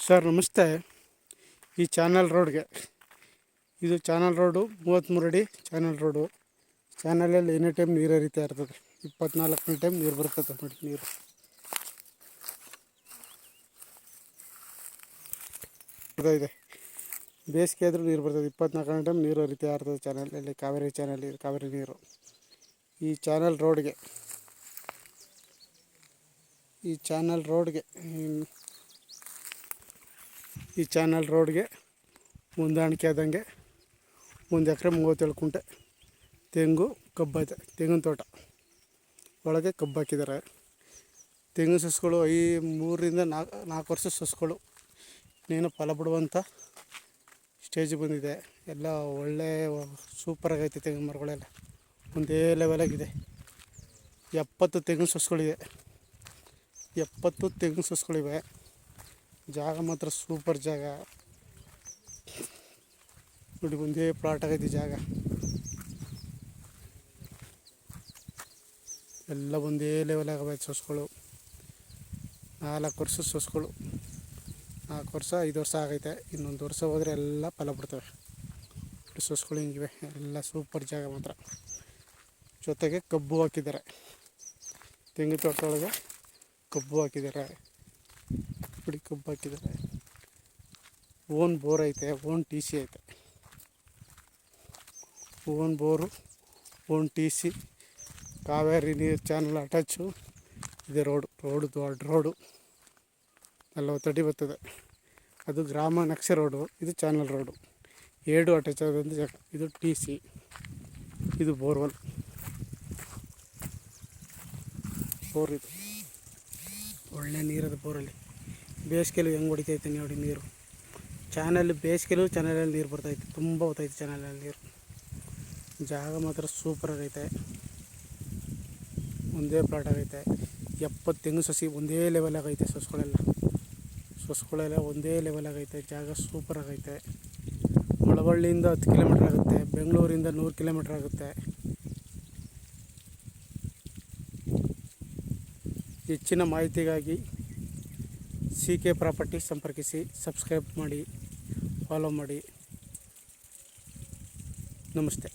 Sir ನಮಸ್ತೆ. ಈ channel ರೋಡ್ಗೆ. ಇದು ಚಾನಲ್ ರೋಡು ಮೂವತ್ತ್ಮೂರು ಅಡಿ ಚಾನಲ್ ರೋಡು. ಚಾನಲಲ್ಲಿ ಎನಿ ಟೈಮ್ ನೀರು ಹರಿತಾ ಇರ್ತದೆ. ಇಪ್ಪತ್ನಾಲ್ಕು ಗಂಟೆ ಟೈಮ್ ನೀರು ಬರ್ತದೆ ನೋಡಿ, ನೀರು. ಇದು ಬೇಸಿಗೆ ಆದರೂ ನೀರು ಬರ್ತದೆ. ಇಪ್ಪತ್ನಾಲ್ಕನೇ ಟೈಮ್ ನೀರು ಹರಿತಾ ಇರ್ತದೆ ಚಾನಲಲ್ಲಿ, ಕಾವೇರಿ ಚಾನಲ್ ಕಾವೇರಿ ನೀರು. ಈ ಚಾನಲ್ ರೋಡ್ಗೆ, ಈ ಚಾನಲ್ ರೋಡ್ಗೆ ಈ ಚಾನಲ್ ರೋಡ್ಗೆ ಹೊಂದಾಣಿಕೆ ಆದಂಗೆ ಒಂದು ಎಕರೆ ಮೂವತ್ತೇಳು ಕುಂಟೆ ತೆಂಗು ಕಬ್ಬೈತೆ ತೆಂಗಿನ ತೋಟ. ಒಳಗೆ ಕಬ್ಬು ಹಾಕಿದ್ದಾರೆ. ತೆಂಗಿನ ಸಸ್ಗಳು ಐ ಮೂರರಿಂದ ನಾಲ್ಕು ನಾಲ್ಕು ವರ್ಷ ಸಸ್ಗಳು ನೀನು ಫಲ ಬಿಡುವಂಥ ಸ್ಟೇಜ್ ಬಂದಿದೆ. ಎಲ್ಲ ಒಳ್ಳೆ ಸೂಪರಾಗೈತೆ ತೆಂಗಿನ ಮರಗಳೆಲ್ಲ. ಒಂದೇ ಲೆವೆಲಾಗಿದೆ ಎಪ್ಪತ್ತು ತೆಂಗಿನ ಸಸ್ಗಳಿದೆ ಎಪ್ಪತ್ತು ತೆಂಗಿನ ಸಸ್ಗಳಿವೆ ಜಾಗ ಮಾತ್ರ ಸೂಪರ್ ಜಾಗ. ನೋಡಿ, ಒಂದೇ ಪ್ಲಾಟ್ ಆಗೈತಿ ಜಾಗ. ಎಲ್ಲ ಒಂದೇ ಲೆವೆಲ್ ಆಗಬೇಕು ಸೊಸ್ಗಳು. ನಾಲ್ಕು ವರ್ಷ ಸೊಸ್ಗಳು. ನಾಲ್ಕು ವರ್ಷ, ಐದು ವರ್ಷ ಆಗೈತೆ. ಇನ್ನೊಂದು ವರ್ಷ ಹೋದರೆ ಎಲ್ಲ ಫಲ ಬಿಡ್ತವೆ. ಸೊಸ್ಗಳು ಹಿಂಗಿವೆ. ಎಲ್ಲ ಸೂಪರ್ ಜಾಗ ಮಾತ್ರ. ಜೊತೆಗೆ ಕಬ್ಬು ಹಾಕಿದ್ದಾರೆ. ತೆಂಗಿನ ತೋಟದೊಳಗೆ ಕಬ್ಬು ಹಾಕಿದ್ದಾರೆ. ಪುಡಿ ಕಬ್ಬು ಹಾಕಿದ್ದಾರೆ. ಓನ್ ಬೋರ್ ಐತೆ, ಓನ್ ಟಿ ಸಿ ಐತೆ. Own bore, own T C, Kaveri ನೀರು ಚಾನಲ್ ಅಟ್ಯಾಚು ಇದೆ ರೋಡು ರೋಡು ದೊಡ್ಡ ರೋಡು. ಅಡಿ ಬರ್ತದೆ. ಅದು ಗ್ರಾಮ ನಕ್ಷೆ ರೋಡು, ಇದು ಚಾನಲ್ ರೋಡು. ಎರಡು ಅಟ್ಯಾಚ್ ಆದಂಥ ಜಾಗ, ಇದು ಟಿ ಸಿ, ಇದು ಬೋರ್ವೆಲ್ ಬೋರ್ ಇದು. ಒಳ್ಳೆ ನೀರದ ಬೋರಲ್ಲಿ. ಬೇಸಿಗೆಲು ಹೆಂಗೆ ಹೊಡಿತೈತೆ ನೋಡಿ ನೀರು. ಚಾನಲ್ ಬೇಸಿಗೆಲು ಚಾನಲಲ್ಲಿ ನೀರು ಬರ್ತೈತೆ ತುಂಬ ಹೋಗ್ತೈತೆ ಚಾನಲಲ್ಲಿ ನೀರು. ಜಾಗ ಮಾತ್ರ ಸೂಪರ್ ಆಗೈತೆ. ಒಂದೇ ಪ್ಲಾಟ್ ಆಗೈತೆ. ಎಪ್ಪತ್ತು ತೆಂಗು ಸಸಿ ಒಂದೇ ಲೆವೆಲ್ ಆಗೈತೆ ಸಸ್ಗಳೆಲ್ಲ. ಸಸ್ಗಳೆಲ್ಲ ಒಂದೇ ಲೆವೆಲ್ ಆಗೈತೆ. ಜಾಗ ಸೂಪರ್ ಆಗೈತೆ. ಮಳವಳ್ಳಿಯಿಂದ ಹತ್ತು ಕಿಲೋಮೀಟ್ರ್ ಆಗುತ್ತೆ. ಬೆಂಗಳೂರಿಂದ ನೂರು ಕಿಲೋಮೀಟ್ರ್ ಆಗುತ್ತೆ. ಹೆಚ್ಚಿನ ಮಾಹಿತಿಗಾಗಿ ಸಿ ಕೆ ಪ್ರಾಪರ್ಟಿ ಸಂಪರ್ಕಿಸಿ ಸಬ್ಸ್ಕ್ರೈಬ್ ಮಾಡಿ ಫಾಲೋ ಮಾಡಿ. ನಮಸ್ತೆ.